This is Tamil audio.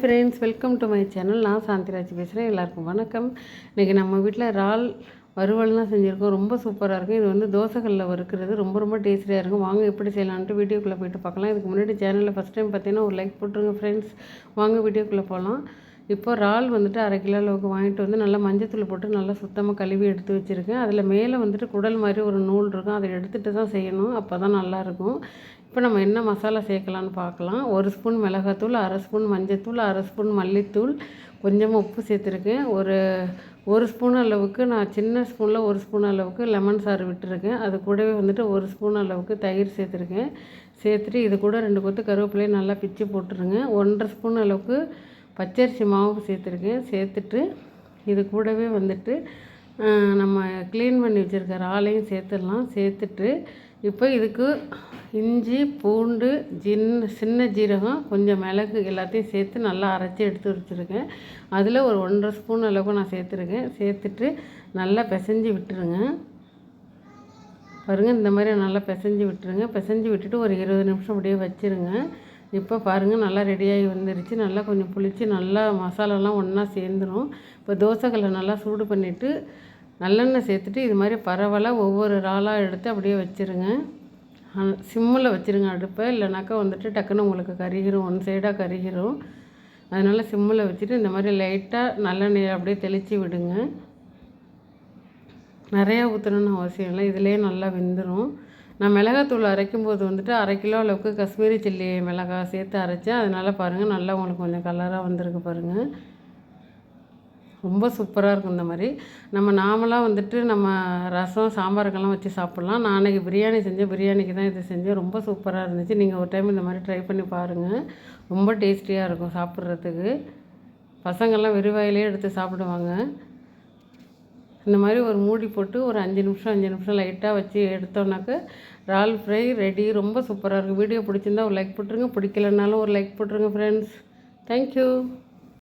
Friends welcome to my channel. நான் சாந்திராஜ் பேசுகிறேன் எல்லாருக்கும் வணக்கம். இன்றைக்கி நம்ம வீட்டில் இறால் வறுவல்லாம் செஞ்சுருக்கோம். ரொம்ப சூப்பராக இருக்கும். இது வந்து தோசைகளில் வறுக்கிறது. ரொம்ப ரொம்ப டேஸ்டியாக இருக்கும். வாங்க எப்படி செய்யலான்ட்டு வீடியோக்குள்ளே போயிட்டு பார்க்கலாம். இதுக்கு முன்னாடி சேனலில் ஃபஸ்ட் டைம் பார்த்தீங்கன்னா ஒரு லைக் போட்டுருங்க ஃப்ரெண்ட்ஸ் வாங்க வீடியோக்குள்ளே போகலாம் இப்போ இறால் வந்துட்டு அரை கிலோ அளவுக்கு வாங்கிட்டு வந்து நல்லா மஞ்சத்தூள் போட்டு நல்லா சுத்தமாக கழுவி எடுத்து வச்சுருக்கேன். அதில் மேலே வந்துட்டு குடல் மாதிரி ஒரு நூல் இருக்கும். அதை எடுத்துகிட்டு தான் செய்யணும். அப்போ தான் நல்லாயிருக்கும் இப்போ நம்ம என்ன மசாலா சேர்க்கலான்னு பார்க்கலாம். ஒரு ஸ்பூன் மிளகாத்தூள் அரை ஸ்பூன் மஞ்சத்தூள் அரை ஸ்பூன் மல்லித்தூள். கொஞ்சமாக உப்பு சேர்த்துருக்கேன். ஒரு ஒரு ஸ்பூன் அளவுக்கு நான் சின்ன ஸ்பூனில் ஒரு ஸ்பூன் அளவுக்கு லெமன் சாறு விட்டுருக்கேன். அது கூடவே வந்துட்டு ஒரு ஸ்பூன் அளவுக்கு தயிர் சேர்த்துருக்கேன். சேர்த்துட்டு இது கூட ரெண்டு கொத்து கருவேப்பிலையும் நல்லா பிச்சு போட்டுருங்க. ஒன்றரை ஸ்பூன் அளவுக்கு பச்சரிசி மாவு சேர்த்துருக்கேன். சேர்த்துட்டு இது கூடவே வந்துட்டு நம்ம க்ளீன் பண்ணி வச்சுருக்க இறாலையும் சேர்த்துடலாம். சேர்த்துட்டு இப்போ இதுக்கு இஞ்சி பூண்டு ஜின் சின்ன ஜீரகம் கொஞ்சம் மிளகு எல்லாத்தையும் சேர்த்து நல்லா அரைச்சி எடுத்து வச்சுருக்கேன். அதில் ஒரு ஒன்றரை ஸ்பூன் அளவுக்கு நான் சேர்த்துருக்கேன். சேர்த்துட்டு நல்லா பிசைஞ்சு விட்டுருங்க. பாருங்கள் இந்த மாதிரி நல்லா பிசைஞ்சு விட்டுருங்க. பிசைஞ்சு விட்டுட்டு ஒரு இருபது நிமிஷம் அப்படியே வச்சுருங்க. இப்போ பாருங்கள் நல்லா ரெடியாகி வந்துருச்சு. நல்லா கொஞ்சம் புளித்து நல்லா மசாலாலாம் ஒன்றா சேர்ந்துடும் இப்போ தோசைகளை நல்லா சூடு பண்ணிவிட்டு நல்லெண்ணெய் சேர்த்துட்டு இது மாதிரி பரவலாக ஒவ்வொரு இறாலாக எடுத்து அப்படியே வச்சுருங்க. சிம்மில் வச்சுருங்க அடுப்பை. இல்லைனாக்கா வந்துட்டு டக்குன்னு உங்களுக்கு கருகிரும். ஒன் சைடாக கருகிரும். அதனால் சிம்மில் வச்சுட்டு இந்த மாதிரி லைட்டாக நல்லெண்ணெய் அப்படியே தெளித்து விடுங்க. நிறையா ஊற்றணுன்னு அவசியம் இல்லை. இதிலே நல்லா வெந்துடும் நான் மிளகாத்தூள் அரைக்கும் போது வந்துட்டு அரை கிலோ அளவுக்கு காஷ்மீரி சில்லி மிளகாய் சேர்த்து அரைச்சேன். அதனால் பாருங்கள் நல்லா உங்களுக்கு கொஞ்சம் கலராக வந்திருக்கு பாருங்கள் ரொம்ப சூப்பராக இருக்கும் இந்த மாதிரி. நம்ம நாமளாக வந்துட்டு நம்ம ரசம் சாம்பாருக்கெல்லாம் வச்சு சாப்பிட்லாம். நான் அன்றைக்கி பிரியாணி செஞ்சேன். பிரியாணிக்கு தான் இது செஞ்சேன். ரொம்ப சூப்பராக இருந்துச்சு. நீங்கள் ஒரு டைம் இந்த மாதிரி ட்ரை பண்ணி பாருங்கள் ரொம்ப டேஸ்டியாக இருக்கும் சாப்பிட்றதுக்கு. பசங்கள்லாம் வெறுவாயிலே எடுத்து சாப்பிடுவாங்க. இந்த மாதிரி ஒரு மூடி போட்டு ஒரு அஞ்சு நிமிஷம் அஞ்சு நிமிஷம் லைட்டாக வச்சு எடுத்தோன்னாக்க இறால் ஃப்ரை ரெடி ரொம்ப சூப்பராக இருக்கும். வீடியோ பிடிச்சிருந்தா ஒரு லைக் போட்டுருங்க. பிடிக்கலனாலும் ஒரு லைக் போட்டுருங்க ஃப்ரெண்ட்ஸ் தேங்க்யூ